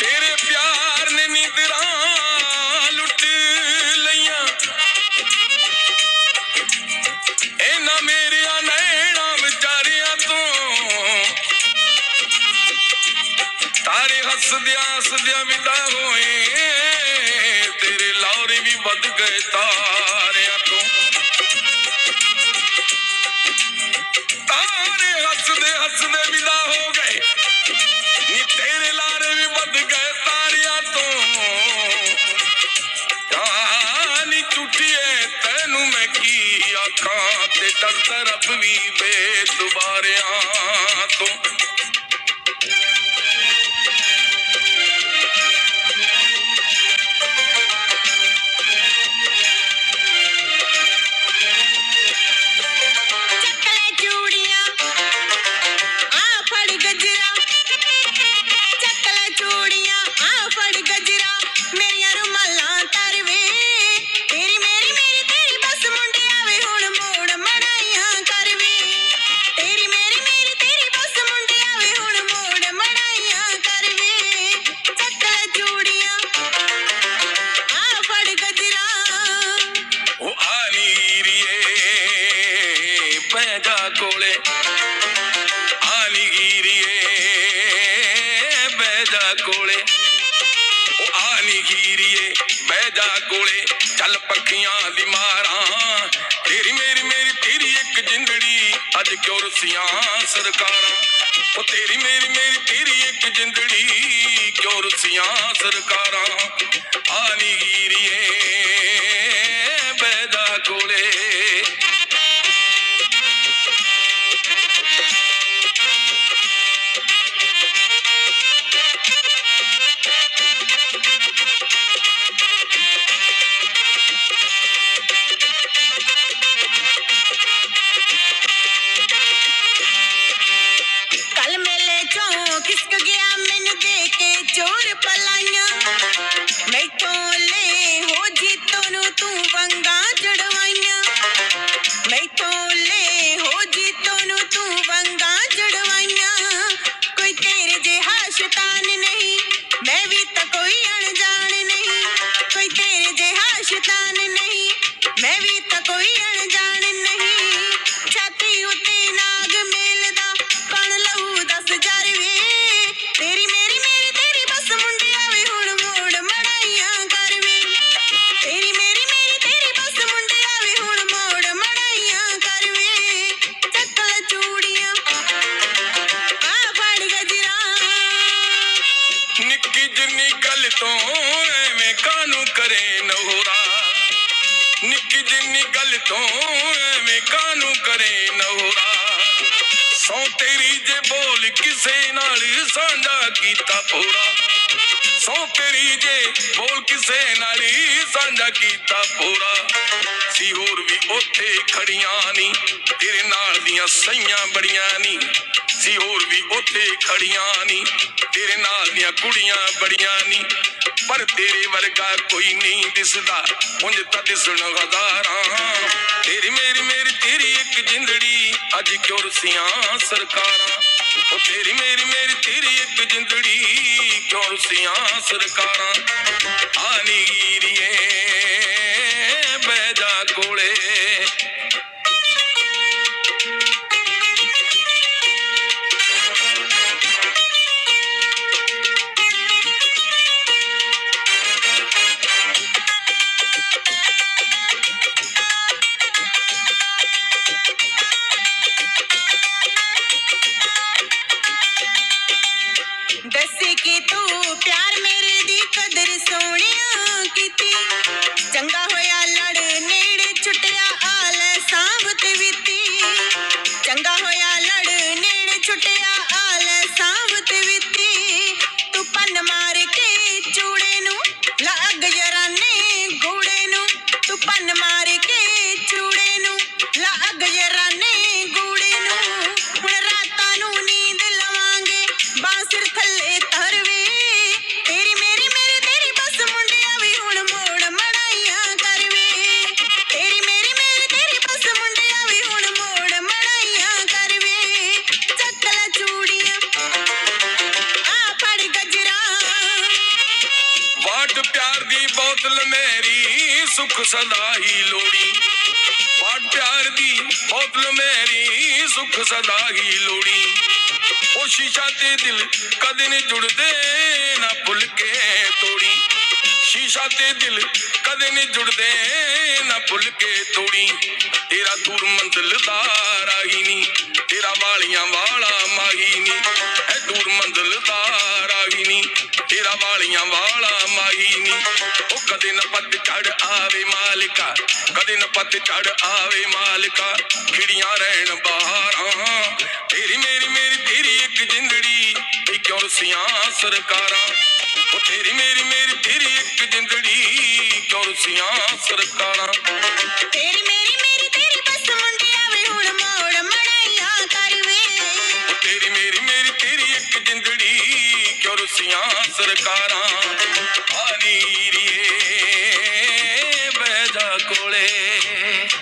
ਤੇਰੇ ਪਿਆਰ ਨੇ ਨੀਂਦਰਾਂ ਲੁੱਟ ਲਈਆਂ। ਇਹਨਾਂ ਮੇਰੀਆਂ ਨੈਣਾ ਵਿਚਾਰਿਆਂ ਤੋਂ ਤਾਰੇ ਹੱਸਦਿਆਂ ਹੱਸਦਿਆਂ ਵਿਦਾ ਹੋਏ, ਤੇਰੇ ਲਾਰੇ ਵੀ ਵੱਧ ਗਏ ਤਾਰਿਆਂ ਆਖਾਂ ਤੇ ਡਰਦਾ ਰੱਬ ਵੀ ਬੇਦੁਬਾਰਿਆਂ ਤੋਂ। ਬੈਜਾ ਕੋਲੇ, ਚੱਲ ਪੱਕੀਆਂ ਦੀ ਮਾਰਾਂ। ਤੇਰੀ ਮੇਰੀ ਮੇਰੀ ਤੇਰੀ ਇੱਕ ਜਿੰਦੜੀ, ਅੱਜ ਕਿਉਂ ਰਸੀਆਂ ਸਰਕਾਰਾਂ? ਉਹ ਤੇਰੀ ਮੇਰੀ ਮੇਰੀ ਤੇਰੀ ਇੱਕ ਜਿੰਦੜੀ, ਕਿਉਂ ਰਸੀਆਂ ਸਰਕਾਰਾਂ? ਆਨੀਗੀਰੀਏ ਬੈਜਾ ਨਿੱਕੀ ਗੱਲ ਤੋਂ ਐਵੇਂ ਕਾਨੂੰ ਕਰੇ ਨਹੋਰਾ? ਨਿੱਕੀ ਜਿੰਨੀ ਗੱਲ ਤੋਂ ਐਵੇਂ ਕਾਨੂੰ ਕਰੇ ਨਹੋਰਾ? ਸੌ ਤੇਰੀ ਜੇ ਬੋਲ ਕਿਸੇ ਨਾਲ ਸਾਂਝਾ ਕੀਤਾ ਪੂਰਾ। ਸੌ ਤੇਰੀ ਜੇ ਬੋਲ ਕਿਸੇ ਨਾਲ ਸਾਂਝਾ ਕੀਤਾ ਪੂਰਾ। ਸੀ ਹੋਰ ਵੀ ਉੱਥੇ ਖੜੀਆਂ ਨਹੀਂ ਤੇਰੇ ਦੀਆਂ ਸਈਆਂ ਬੜੀਆਂ ਨਹੀਂ ਸੀ ਹੋਰ ਵੀ ਉੱਥੇ ਖੜੀਆਂ ਨਹੀਂ ਤੇਰੇ ਨਾਲ ਦੀਆਂ ਕੁੜੀਆਂ ਬੜੀਆਂ ਨਹੀਂ ਪਰ ਤੇਰੇ ਵਰਗਾ ਕੋਈ ਨਹੀਂ ਦਿਸਦਾ। ਉਂਝ ਤਾਂ ਦਿਸਣ ਹਜ਼ਾਰਾਂ। ਤੇਰੀ ਮੇਰੀ ਮੇਰੀ ਤੇਰੀ ਇੱਕ ਜਿੰਦੜੀ, ਅੱਜ ਕਿਉਂ ਸਰਕਾਰਾਂ? ਉਹ ਤੇਰੀ ਮੇਰੀ ਮੇਰੀ ਤੇਰੀ ਇੱਕ ਜਿੰਦੜੀ, ਕਿਉਂ ਰਸੀਆਂ ਸਰਕਾਰਾਂ? ਆਨੀਰੀਏ ਸਾਂਭਤ ਵੀਤੀ ਚੰਗਾ ਹੋਇਆ ਲੜ ਨੇੜੇ ਛੁੱਟਿਆ ਆਲ ਸਾਂਭਤ ਵਿੱਤੀ ਤੂੰ ਪੰਨ ਮਾਰ ਕੇ ਚੂੜੇ ਨੂੰ ਲੱਗ ਯਰਾਨੇ ਗੂੜੇ ਨੂੰ ਤੂੰ ਪੰਨ ਸੁਖ ਸਦਾ ਹੀ ਲੋੜੀ ਪਾਟ ਪਿਆਰ ਦੀ ਬੋਤਲ ਮੇਰੀ, ਸੁਖ ਸਦਾ ਹੀ ਲੋੜੀ ਉਹ ਸ਼ੀਸ਼ਾ ਤੇ ਦਿਲ ਕਦੇ ਨਹੀਂ ਜੁੜਦੇ, ਨਾ ਭੁੱਲ ਕੇ ਤੋੜੀ। ਸ਼ੀਸ਼ਾ ਤੇ ਦਿਲ ਕਦੇ ਨਹੀਂ ਜੁੜਦੇ, ਨਾ ਭੁੱਲ ਕੇ ਤੋੜੀ। ਤੇਰਾ ਦੂਰ ਮੰਜ਼ਿਲ ਦਾ ਰਾਹੀ ਨਹੀਂ ਤੇਰਾ ਵਾਲੀਆਂ ਵਾਲਾ ਮਾਹੀ ਨਹੀਂ ਐ ਦੂਰ ਮੰਜ਼ਿਲ ਦਾ ਰਾਹੀ ਨਹੀਂ ਤੇਰਾ ਵਾਲੀਆਂ ਵਾਲਾ ਮਾਹੀ ਨਹੀਂ ਉਹ ਕਦੇ ਨਾ ਪੱਤ ਚੜ ਮਾਲਿਕਾ ਕਦੇ ਨਾ ਪੱਤ ਚੜ ਆਵੇ ਮਾਲਿਕਾ ਖਿੜੀਆਂ ਰਹਿਣ ਬਾਹਰਾਂ। ਤੇਰੀ ਮੇਰੀ ਮੇਰੀ ਤੇਰੀ ਇੱਕ ਜਿੰਦੜੀ ਇਹ ਕਿਉਂ ਰਸੀਆਂ ਸਰਕਾਰਾਂ? ਉਹ ਤੇਰੀ ਮੇਰੀ ਮੇਰੀ ਤੇਰੀ ਇੱਕ ਜਿੰਦੜੀ ਕਿਉਂ ਰਸੀਆਂ ਸਰਕਾਰਾਂ? ਤੇਰੀ ਮੇਰੀ ਮੇਰੀ ਤੇਰੀ ਬਸ ਮੁੰਡਿਆ ਵੇ ਹੁਣ ਮੋੜ ਮੜਾਈਆਂ ਕਰ ਵੇ। ਤੇਰੀ ਮੇਰੀ ਮੇਰੀ ਤੇਰੀ ਇੱਕ ਜਿੰਦੜੀ ਕਿਉਂ ਰਸੀਆਂ ਸਰਕਾਰਾਂ? ਆ ਨੀਰੀਏ